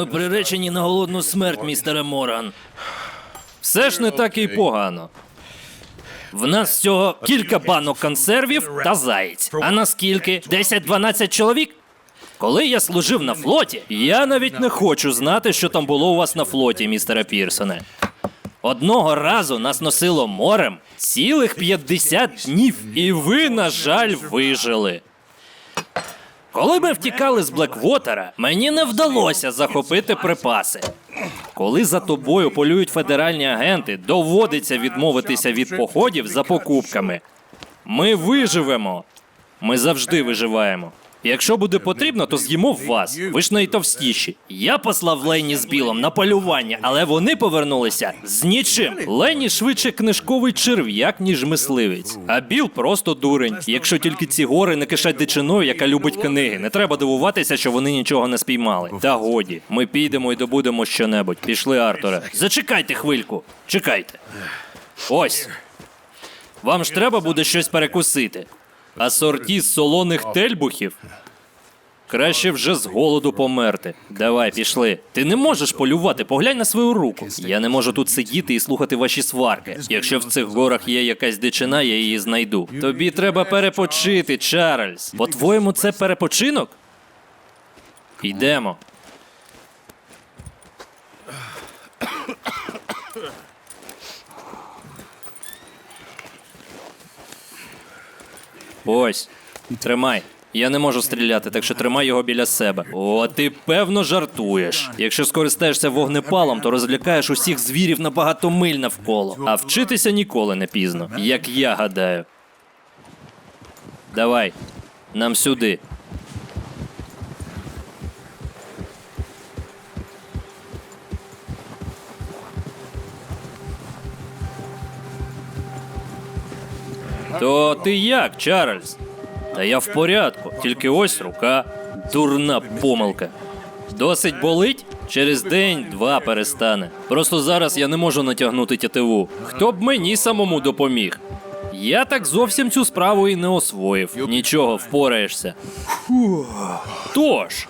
Ми приречені на голодну смерть, містере Морган. Все ж не так і погано. В нас всього кілька банок консервів та заєць. А наскільки? 10-12 чоловік? Коли я служив на флоті, я навіть не хочу знати, що там було у вас на флоті, містере Пірсоне. Одного разу нас носило морем цілих 50 днів, і ви, на жаль, вижили. Коли ми втікали з Блеквотера, мені не вдалося захопити припаси. Коли за тобою полюють федеральні агенти, доводиться відмовитися від походів за покупками. Ми виживемо. Ми завжди виживаємо. Якщо буде потрібно, то з'їмо вас. Ви ж найтовстіші. Я послав Лені з Білом на полювання, але вони повернулися з нічим. Лені швидше книжковий черв'як, ніж мисливець. А Біл просто дурень. Якщо тільки ці гори не кишать дичиною, яка любить книги, не треба дивуватися, що вони нічого не спіймали. Та годі, ми підемо і добудемо щонебудь. Пішли, Артуре. Зачекайте хвильку. Чекайте. Ось. Вам ж треба буде щось перекусити. А сорті з солоних тельбухів? Краще вже з голоду померти. Давай, пішли. Ти не можеш полювати, поглянь на свою руку. Я не можу тут сидіти і слухати ваші сварки. Якщо в цих горах є якась дичина, я її знайду. Тобі треба перепочити, Чарльз. По-твоєму, це перепочинок? Йдемо. Ось, тримай. Я не можу стріляти, так що тримай його біля себе. О, ти певно жартуєш. Якщо скористаєшся вогнепалом, то розлякаєш усіх звірів на багато миль навколо. А вчитися ніколи не пізно, як я гадаю. Давай, нам сюди. То ти як, Чарльз? Та я в порядку, тільки ось рука. Дурна помилка. Досить болить? Через день-два перестане. Просто зараз я не можу натягнути тятиву. Хто б мені самому допоміг? Я так зовсім цю справу і не освоїв. Нічого, впораєшся. Тож.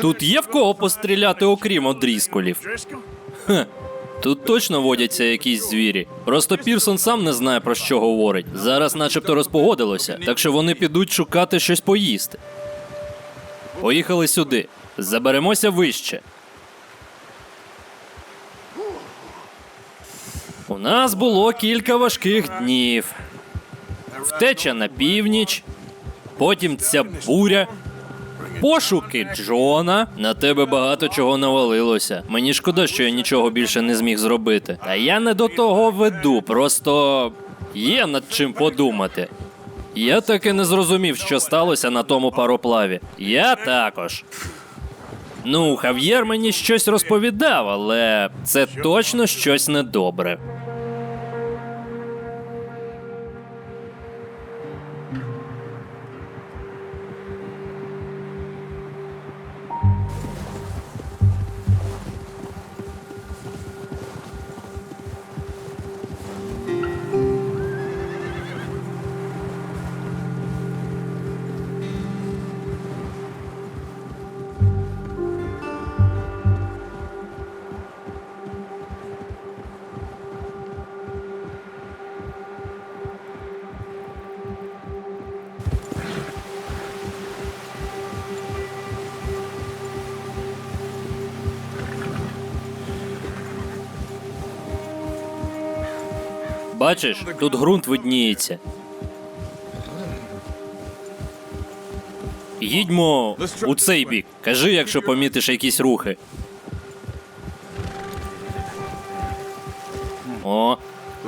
Тут є в кого постріляти, окрім одрізколів. Тут точно водяться якісь звірі. Просто Пірсон сам не знає про що говорить. Зараз, начебто, розпогодилося, так що вони підуть шукати щось поїсти. Поїхали сюди. Заберемося вище. У нас було кілька важких днів. Втеча на північ, потім ця буря. Пошуки Джона. На тебе багато чого навалилося. Мені шкода, що я нічого більше не зміг зробити. Та я не до того веду, просто є над чим подумати. Я таки не зрозумів, що сталося на тому пароплаві. Я також. Ну, Хав'єр мені щось розповідав, але це точно щось недобре. Бачиш, тут ґрунт видніється. Їдьмо у цей бік. Кажи, якщо помітиш якісь рухи. О,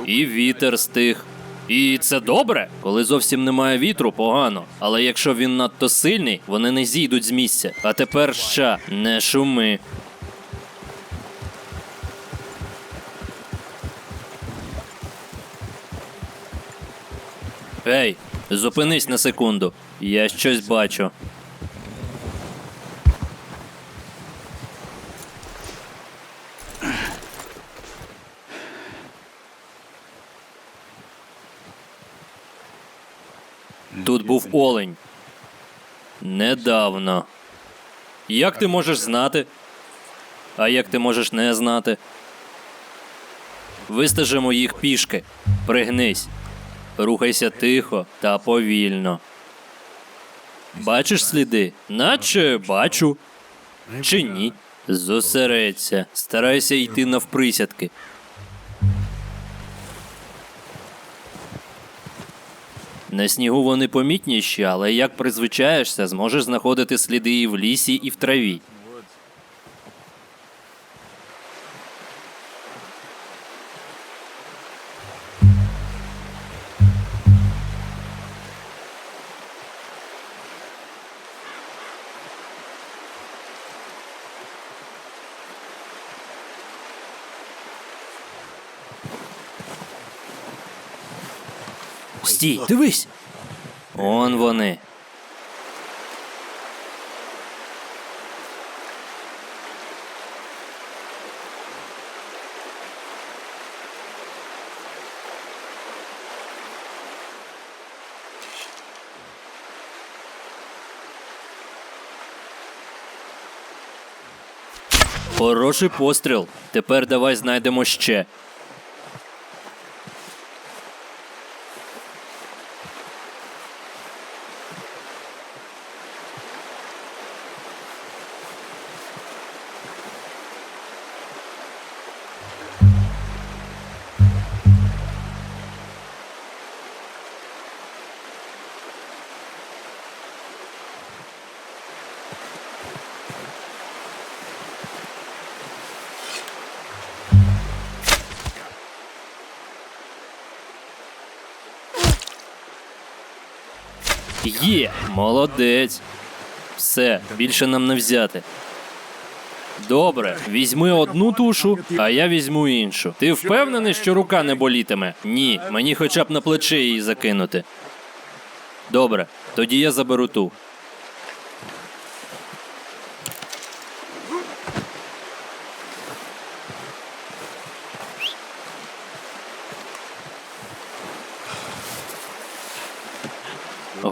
і вітер стих. І це добре, коли зовсім немає вітру, погано. Але якщо він надто сильний, вони не зійдуть з місця. А тепер ща, не шуми. Ей, зупинись на секунду. Я щось бачу. Тут був олень. Недавно. Як ти можеш знати? А як ти можеш не знати? Вистежимо їх пішки. Пригнись. Рухайся тихо та повільно. Бачиш сліди? Наче бачу. Чи ні? Зосередься. Старайся йти навприсядки. На снігу вони помітніші, але як призвичаєшся, зможеш знаходити сліди і в лісі, і в траві. Стій, дивись. Он вони. Хороший постріл. Тепер давай знайдемо ще. Є, молодець. Все, більше нам не взяти. Добре, візьми одну тушу, а я візьму іншу. Ти впевнений, що рука не болітиме? Ні, мені хоча б на плече її закинути. Добре, тоді я заберу ту.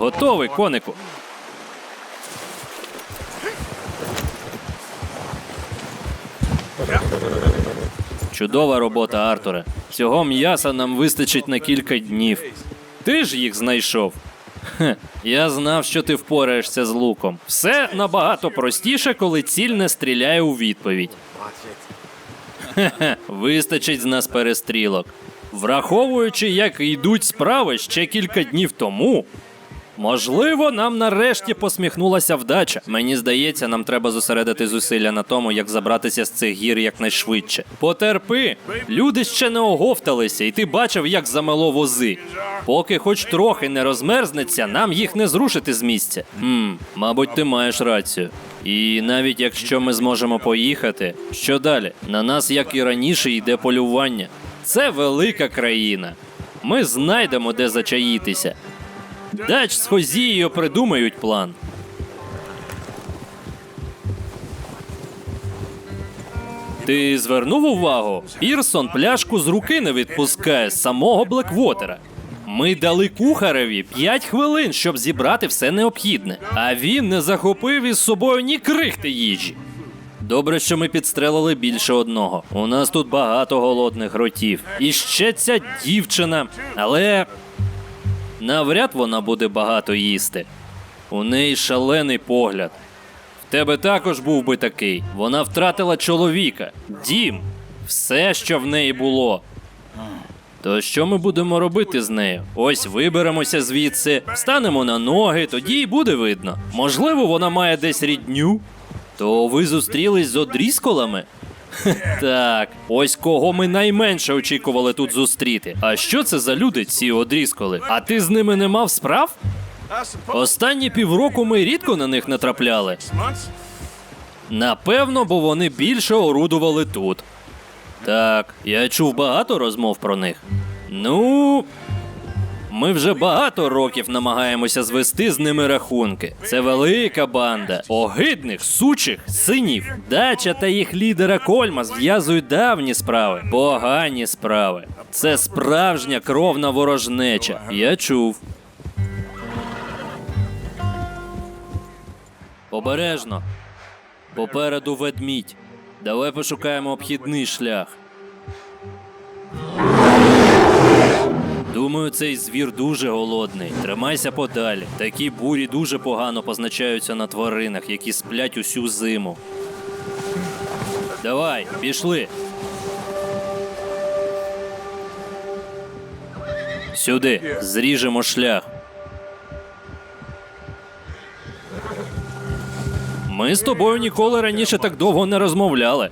Готовий, конику. Чудова робота, Артуре. Цього м'яса нам вистачить на кілька днів. Ти ж їх знайшов. Хе, я знав, що ти впораєшся з луком. Все набагато простіше, коли ціль не стріляє у відповідь. Хе-хе, вистачить з нас перестрілок. Враховуючи, як йдуть справи ще кілька днів тому. Можливо, нам нарешті посміхнулася вдача. Мені здається, нам треба зосередити зусилля на тому, як забратися з цих гір якнайшвидше. Потерпи! Люди ще не оговталися, і ти бачив, як замело вози. Поки хоч трохи не розмерзнеться, нам їх не зрушити з місця. Хм, мабуть, ти маєш рацію. І навіть якщо ми зможемо поїхати, що далі? На нас, як і раніше, йде полювання. Це велика країна. Ми знайдемо, де зачаїтися. Дач з Хозією придумають план. Ти звернув увагу? Пірсон пляшку з руки не відпускає з самого Блеквотера. Ми дали кухареві 5 хвилин, щоб зібрати все необхідне, а він не захопив із собою ні крихти їжі. Добре, що ми підстрелили більше одного. У нас тут багато голодних ротів. І ще ця дівчина. Але навряд вона буде багато їсти. У неї шалений погляд. В тебе також був би такий. Вона втратила чоловіка, дім, все, що в неї було. То що ми будемо робити з нею? Ось виберемося звідси, встанемо на ноги, тоді й буде видно. Можливо, вона має десь рідню. То ви зустрілись з одрізколами? Так, ось кого ми найменше очікували тут зустріти. А що це за люди, ці одрізколи? А ти з ними не мав справ? Останні півроку ми рідко на них натрапляли. Напевно, бо вони більше орудували тут. Так, я чув багато розмов про них. Ну. Ми вже багато років намагаємося звести з ними рахунки. Це велика банда огидних, сучих синів. Дача та їх лідера Кольма зв'язують давні справи, погані справи. Це справжня кровна ворожнеча. Я чув. Обережно. Попереду ведмідь. Давай пошукаємо обхідний шлях. Думаю, цей звір дуже голодний. Тримайся подалі. Такі бурі дуже погано позначаються на тваринах, які сплять усю зиму. Давай, пішли. Сюди, зріжемо шлях. Ми з тобою ніколи раніше так довго не розмовляли.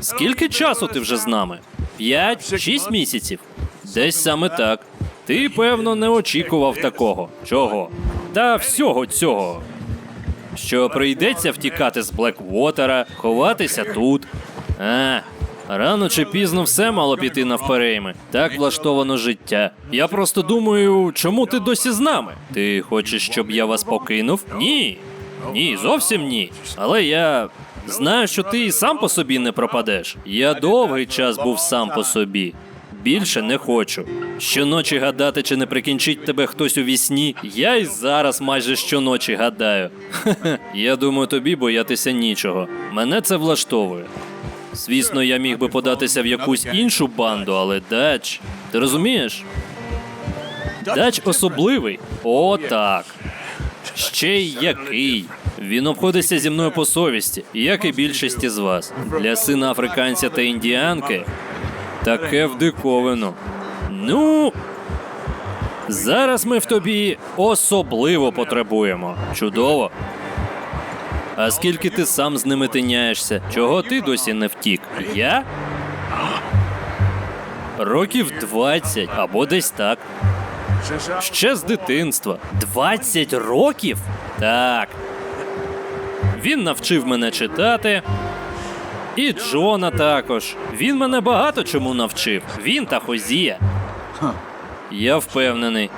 Скільки часу ти вже з нами? П'ять, шість місяців. Десь саме так. Ти, певно, не очікував такого. Чого? Та всього цього. Що прийдеться втікати з Блеквотера, ховатися тут. А, рано чи пізно все мало піти навперейми. Так влаштовано життя. Я просто думаю, чому ти досі з нами? Ти хочеш, щоб я вас покинув? Ні. Ні, зовсім ні. Але я знаю, що ти і сам по собі не пропадеш. Я довгий час був сам по собі. Більше не хочу. Щоночі гадати, чи не прикінчить тебе хтось у вісні. Я й зараз майже щоночі гадаю. Хе-хе. Я думаю, тобі боятися нічого. Мене це влаштовує. Звісно, я міг би податися в якусь іншу банду, але дач. Ти розумієш? Дач особливий. О, так. Ще й який. Він обходиться зі мною по совісті, як і більшості з вас. Для сина африканця та індіанки таке в диковину. Ну. Зараз ми в тобі особливо потребуємо. Чудово. А скільки ти сам з ними тиняєшся? Чого ти досі не втік? Я? Років 20 або десь так. Ще з дитинства. 20 років? Так. Він навчив мене читати. І Джона також. Він мене багато чому навчив. Він та Хозія. Я впевнений.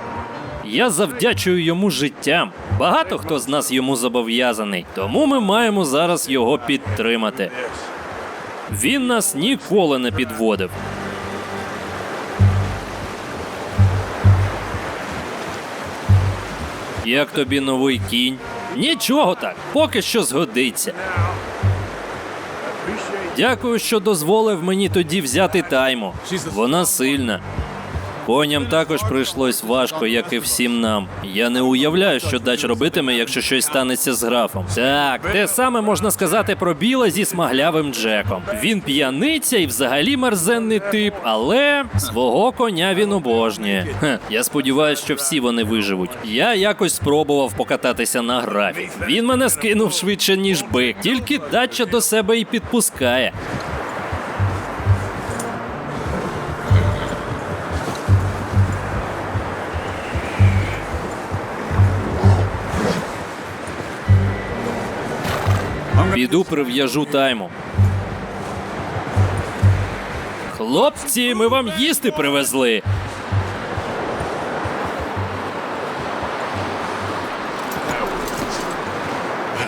Я завдячую йому життям. Багато хто з нас йому зобов'язаний, тому ми маємо зараз його підтримати. Він нас ніколи не підводив. Як тобі новий кінь? Нічого так, поки що згодиться. Дякую, що дозволив мені тоді взяти тайму. Вона сильна. Коням також прийшлось важко, як і всім нам. Я не уявляю, що дач робитиме, якщо щось станеться з графом. Так, те саме можна сказати про біла зі смаглявим Джеком. Він п'яниця і взагалі мерзенний тип, але свого коня він обожнює. Я сподіваюся, що всі вони виживуть. Я якось спробував покататися на графі. Він мене скинув швидше, ніж бик, тільки дача до себе і підпускає. Піду прив'яжу тайму. Хлопці, ми вам їсти привезли.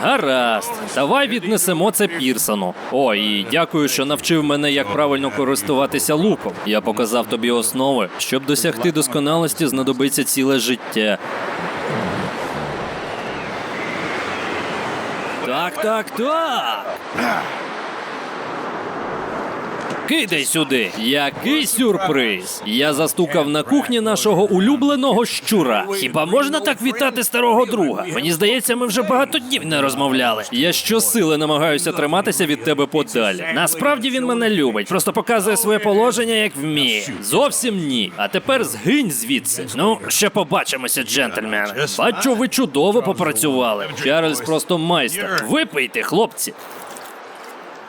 Гаразд, давай віднесемо це Пірсону. О, і дякую, що навчив мене, як правильно користуватися луком. Я показав тобі основи. Щоб досягти досконалості, знадобиться ціле життя. Так, так, так. Кидай сюди. Який сюрприз! Я застукав на кухні нашого улюбленого щура. Хіба можна так вітати старого друга? Мені здається, ми вже багато днів не розмовляли. Я щосили намагаюся триматися від тебе подалі. Насправді він мене любить, просто показує своє положення, як вміє. Зовсім ні. А тепер згинь звідси. Ну, ще побачимося, джентльмени. Бачу, ви чудово попрацювали. Чарльз просто майстер. Випийте, хлопці.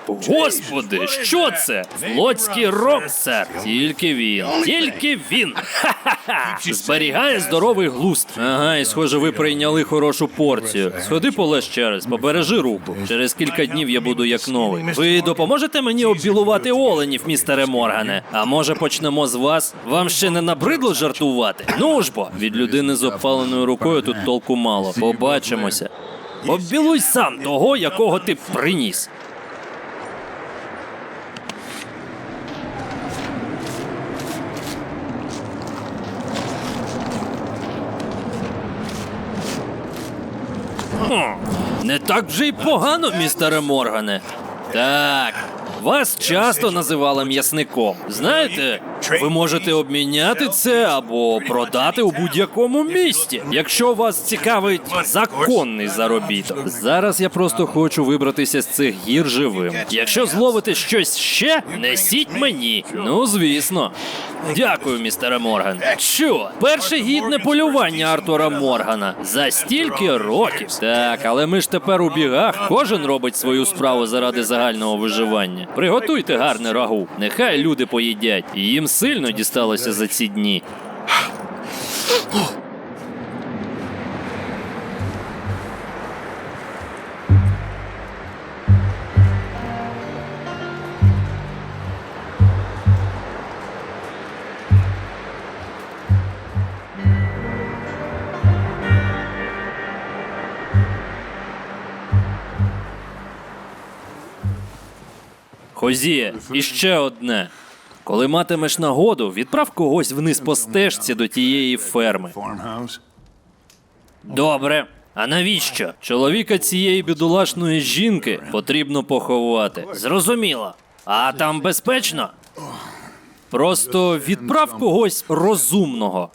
Господи, що це? Флотський рок, сер. Тільки він. Тільки він. Ха-ха-ха. Зберігає здоровий глузд. Ага, і схоже, ви прийняли хорошу порцію. Сходи полеж Чарльз, побережи руку. Через кілька днів я буду як новий. Ви допоможете мені оббілувати оленів, містере Моргане? А може почнемо з вас? Вам ще не набридло жартувати? Ну ж бо, від людини з обпаленою рукою тут толку мало. Побачимося. Оббілуй сам того, якого ти приніс. Хм, Не так вже й погано, містере Моргане. Так. Вас часто називали м'ясником. Знаєте, ви можете обміняти це або продати у будь-якому місті, якщо вас цікавить законний заробіток. Зараз я просто хочу вибратися з цих гір живим. Якщо зловите щось ще, несіть мені. Ну, звісно. Дякую, містере Морган. Що? Перше гідне полювання Артура Моргана за стільки років. Так, але ми ж тепер у бігах. Кожен робить свою справу заради загального виживання. Приготуйте гарне рагу. Нехай люди поїдять. Їм сильно дісталося за ці дні. Хозіє, і ще одне. Коли матимеш нагоду, відправ когось вниз по стежці до тієї ферми. Добре. А навіщо? Чоловіка цієї бідолашної жінки потрібно поховати. Зрозуміло. А там безпечно? Просто відправ когось розумного.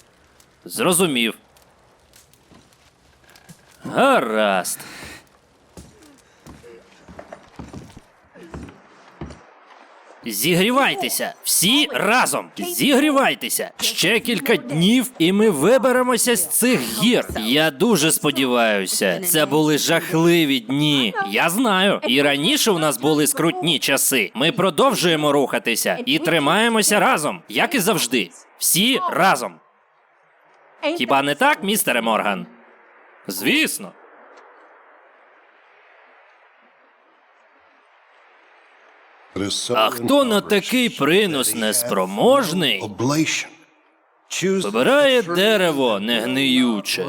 Зрозумів. Гаразд. Зігрівайтеся, всі разом. Зігрівайтеся. Ще кілька днів, і ми виберемося з цих гір. Я дуже сподіваюся, це були жахливі дні. Я знаю. І раніше у нас були скрутні часи. Ми продовжуємо рухатися і тримаємося разом, як і завжди. Всі разом. Хіба не так, містере Морган? Звісно. А хто на такий принос неспроможний, вибирає дерево негниюче,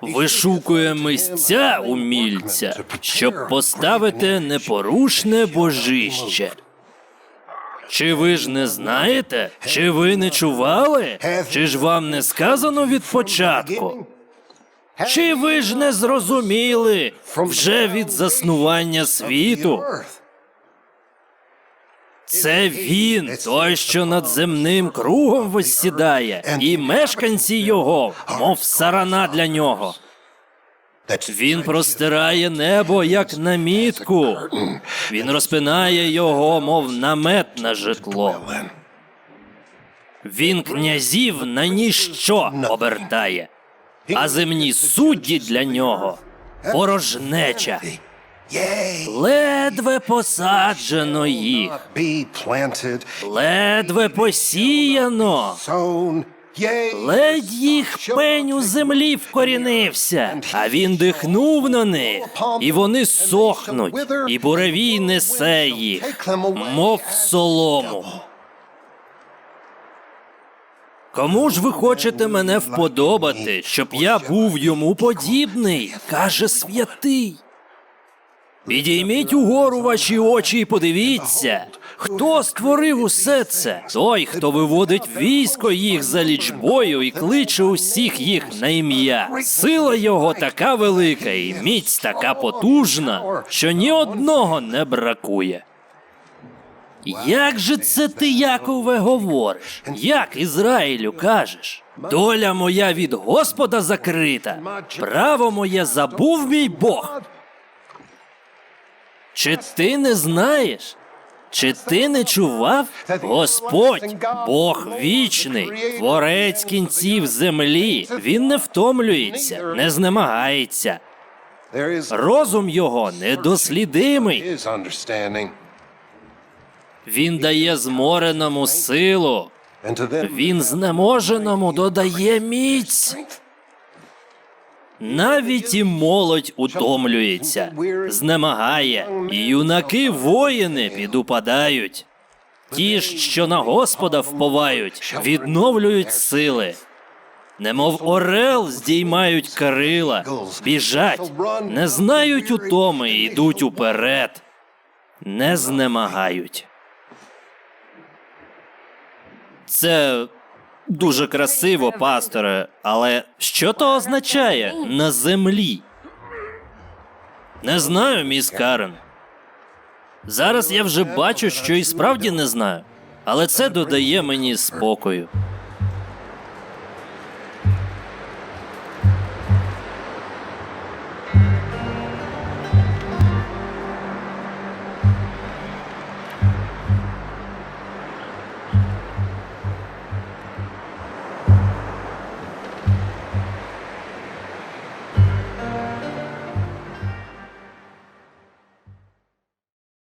вишукує місця умільця, щоб поставити непорушне божище. Чи ви ж не знаєте? Чи ви не чували? Чи ж вам не сказано від початку? Чи ви ж не зрозуміли вже від заснування світу? Це він, той, що над земним кругом воссідає, і мешканці його, мов сарана для нього. Він простирає небо, як намітку. Він розпинає його, мов намет на житло. Він князів на ніщо обертає, а земні судді для нього порожнеча. Ледве посаджено їх, ледве посіяно, ледь їх пень у землі вкорінився, а він дихнув на них, і вони сохнуть, і буревій несе їх, мов солому. Кому ж ви хочете мене вподобати, щоб я був йому подібний, каже святий. Підійміть угору ваші очі і подивіться, хто створив усе це? Той, хто виводить військо їх за лічбою і кличе усіх їх на ім'я. Сила його така велика і міць така потужна, що ні одного не бракує. Як же це ти, Якове, говориш? Як Ізраїлю кажеш? Доля моя від Господа закрита, право моє забув мій Бог. Чи ти не знаєш? Чи ти не чував? Господь, Бог вічний, творець кінців землі. Він не втомлюється, не знемагається. Розум його недослідимий. Він дає змореному силу. Він знеможеному додає міць. Навіть і молодь утомлюється, знемагає, і юнаки воїни підупадають. Ті ж, що на Господа вповають, відновлюють сили. Немов орел здіймають крила, біжать, не знають утоми, і йдуть уперед, не знемагають. Це дуже красиво, пасторе, але що то означає на землі? Не знаю, міс Карен. Зараз я вже бачу, що і справді не знаю. Але це додає мені спокою.